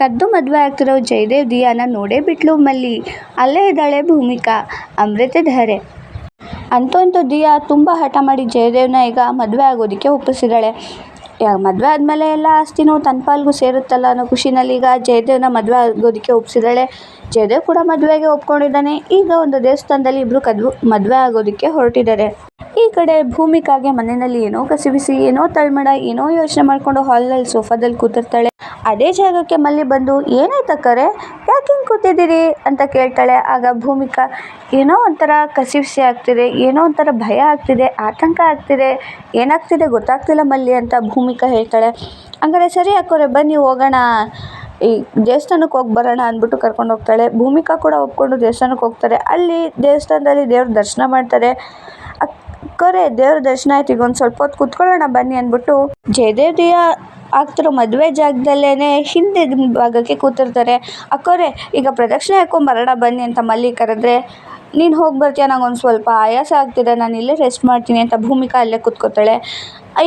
ಕದ್ದು ಮದುವೆ ಆಗ್ತಿರೋ ಜಯದೇವ್ ದಿಯಾನ ನೋಡೇ ಬಿಟ್ಲು ಮಲ್ಲಿ. ಅಲ್ಲೇ ಇದ್ದಾಳೆ ಭೂಮಿಕಾ ಅಮೃತಧಾರೆ ಅಂತೂ ಅಂತೂ ದಿಯಾ ತುಂಬ ಹಠ ಮಾಡಿ ಜಯದೇವ್ನ ಈಗ ಮದುವೆ ಆಗೋದಕ್ಕೆ ಒಪ್ಪಿಸಿದ್ದಾಳೆ ಮದುವೆ ಆದಮೇಲೆ ಎಲ್ಲ ಆಸ್ತಿನೂ ತನ್ನ ಪಾಲ್ಗೂ ಸೇರುತ್ತಲ್ಲ ಅನ್ನೋ ಖುಷಿನಲ್ಲಿ ಈಗ ಜಯದೇವ್ನ ಮದುವೆ ಆಗೋದಕ್ಕೆ ಒಪ್ಪಿಸಿದ್ದಾಳೆ ಜಯದೇವ್ ಕೂಡ ಮದುವೆಗೆ ಒಪ್ಕೊಂಡಿದ್ದಾನೆ. ಈಗ ಒಂದು ದೇವಸ್ಥಾನದಲ್ಲಿ ಇಬ್ಬರು ಕದ್ವು, ಮದುವೆ ಆಗೋದಕ್ಕೆ ಹೊರಟಿದ್ದಾರೆ. ಈ ಕಡೆ ಭೂಮಿಕಾಗೆ ಮನೆಯಲ್ಲಿ ಏನೋ ಕಸಿಬಿಸಿ ಏನೋ ತಳ್ಮಡ, ಏನೋ ಯೋಚನೆ ಮಾಡಿಕೊಂಡು ಹಾಲ್ನಲ್ಲಿ ಸೋಫಾದಲ್ಲಿ ಕೂತಿರ್ತಾಳೆ. ಅದೇ ಜಾಗಕ್ಕೆ ಮಲ್ಲಿ ಬಂದು ಏನಾಯ್ತಕ್ಕರೆ ಯಾಕೆ ಹಿಂಗೆ ಕೂತಿದ್ದೀರಿ? ಅಂತ ಕೇಳ್ತಾಳೆ. ಆಗ ಭೂಮಿಕಾ, ಏನೋ ಒಂಥರ ಕಸಿವಿಸಿ ಆಗ್ತಿದೆ, ಏನೋ ಒಂಥರ ಭಯ ಆಗ್ತಿದೆ, ಆತಂಕ ಆಗ್ತಿದೆ, ಏನಾಗ್ತಿದೆ ಗೊತ್ತಾಗ್ತಿಲ್ಲ ಮಲ್ಲಿ ಅಂತ ಭೂಮಿಕಾ ಹೇಳ್ತಾಳೆ. ಹಂಗಾರೆ ಸರಿ ಅಕ್ಕೋರೆ, ಬನ್ನಿ ಹೋಗೋಣ. ಈ ದೇವಸ್ಥಾನಕ್ಕೆ ಹೋಗಿ ಬರೋಣ ಅಂದ್ಬಿಟ್ಟು ಕರ್ಕೊಂಡು ಹೋಗ್ತಾಳೆ. ಭೂಮಿಕಾ ಕೂಡ ಒಪ್ಕೊಂಡು ದೇವಸ್ಥಾನಕ್ಕೆ ಹೋಗ್ತಾರೆ. ಅಲ್ಲಿ ದೇವಸ್ಥಾನದಲ್ಲಿ ದೇವ್ರ ದರ್ಶನ ಮಾಡ್ತಾರೆ. ಅಕ್ಕೋರೆ, ದೇವ್ರ ದರ್ಶನ ಆಯ್ತು, ಈಗ ಒಂದು ಸ್ವಲ್ಪ ಹೊತ್ತು ಕೂತ್ಕೊಳ್ಳೋಣ, ಬನ್ನಿ ಅಂದ್ಬಿಟ್ಟು ಜಯದೇವ್ ದಿಯಾ ಆಗ್ತಿರೋ ಮದುವೆ ಜಾಗದಲ್ಲೇ ಹಿಂದೆ ಭಾಗಕ್ಕೆ ಕೂತಿರ್ತಾರೆ. ಅಕ್ಕೋರೆ, ಈಗ ಪ್ರದಕ್ಷಿಣೆ ಹಾಕ್ಕೊಂಡು ಬರೋಣ ಬನ್ನಿ, ಅಂತ ಮಲ್ಲಿ ಕರೆದ್ರೆ, ನೀನು ಹೋಗಿ ಬರ್ತೀಯ? ನಂಗೆ ಒಂದು ಸ್ವಲ್ಪ ಆಯಾಸ ಆಗ್ತಿದೆ. ನಾನು ಇಲ್ಲೇ ರೆಸ್ಟ್ ಮಾಡ್ತೀನಿ, ಅಂತ ಭೂಮಿಕಾ ಅಲ್ಲೇ ಕೂತ್ಕೋತಾಳೆ.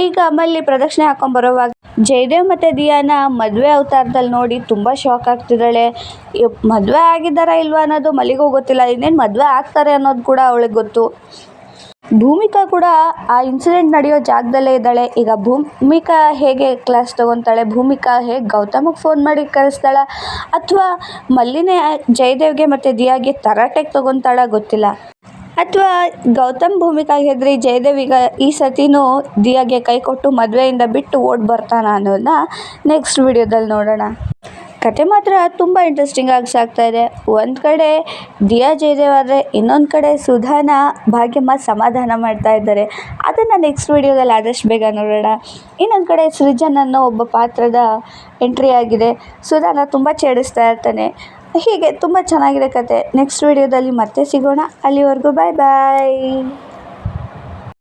ಈಗ ಮಲ್ಲಿ ಪ್ರದಕ್ಷಿಣೆ ಹಾಕ್ಕೊಂಡು ಬರೋವಾಗ ಜಯದೇವ್ ಮತ್ತು ದಿಯಾನ ಮದುವೆ ಅವತಾರದಲ್ಲಿ ನೋಡಿ ತುಂಬ ಶಾಕ್ ಆಗ್ತಿದ್ದಾಳೆ. ಮದುವೆ ಆಗಿದ್ದಾರಾ ಇಲ್ವಾ ಅನ್ನೋದು ಮಲ್ಲಿಗೂ ಗೊತ್ತಿಲ್ಲ. ಇನ್ನೇನು ಮದುವೆ ಆಗ್ತಾರೆ ಅನ್ನೋದು ಕೂಡ ಅವಳಿಗೆ ಗೊತ್ತು. ಭೂಮಿಕಾ ಕೂಡ ಆ ಇನ್ಸಿಡೆಂಟ್ ನಡೆಯೋ ಜಾಗದಲ್ಲೇ ಇದ್ದಾಳೆ. ಈಗ ಭೂಮಿಕಾ ಹೇಗೆ ಕ್ಲಾಸ್ ತೊಗೊತಾಳೆ? ಭೂಮಿಕಾ ಹೇಗೆ ಗೌತಮಗೆ ಫೋನ್ ಮಾಡಿ ಕಳಿಸ್ತಾಳ ಅಥವಾ ಮಲ್ಲಿನೇ ಜಯದೇವ್ಗೆ ಮತ್ತು ದಿಯಾಗೆ ತರಾಟೆಗೆ ತಗೊಂತಾಳ ಗೊತ್ತಿಲ್ಲ. ಅಥವಾ ಗೌತಮ್ ಭೂಮಿಕಾಗೆ ಹೆದರಿ ಜಯದೇವ್ ಈಗ ಈ ಸತಿನೂ ದಿಯಾಗೆ ಕೈ ಕೊಟ್ಟು ಮದುವೆಯಿಂದ ಬಿಟ್ಟು ಓಡಿ ಬರ್ತಾನ ಅನ್ನೋದನ್ನ ನೆಕ್ಸ್ಟ್ ವಿಡಿಯೋದಲ್ಲಿ ನೋಡೋಣ. ಕತೆ ಮಾತ್ರ ತುಂಬ ಇಂಟ್ರೆಸ್ಟಿಂಗ್ ಆಗಿ ಸಾಗ್ತಾ ಇದೆ. ಒಂದು ಕಡೆ ದಿಯಾ ಜಯದೇವ್ ಆದರೆ ಇನ್ನೊಂದು ಕಡೆ ಸುಧಾನ ಭಾಗ್ಯಮ್ಮ ಸಮಾಧಾನ ಮಾಡ್ತಾ ಇದ್ದಾರೆ. ಅದನ್ನು ನೆಕ್ಸ್ಟ್ ವೀಡಿಯೋದಲ್ಲಿ ಆದಷ್ಟು ಬೇಗ ನೋಡೋಣ. ಇನ್ನೊಂದು ಕಡೆ ಸೃಜನ್ ಅನ್ನೋ ಒಬ್ಬ ಪಾತ್ರದ ಎಂಟ್ರಿ ಆಗಿದೆ. ಸುಧಾನ ತುಂಬ ಛೇಡಿಸ್ತಾ ಇರ್ತಾನೆ. ಹೀಗೆ ತುಂಬ ಚೆನ್ನಾಗಿದೆ ಕತೆ. ನೆಕ್ಸ್ಟ್ ವೀಡಿಯೋದಲ್ಲಿ ಮತ್ತೆ ಸಿಗೋಣ. ಅಲ್ಲಿವರೆಗೂ ಬಾಯ್ ಬಾಯ್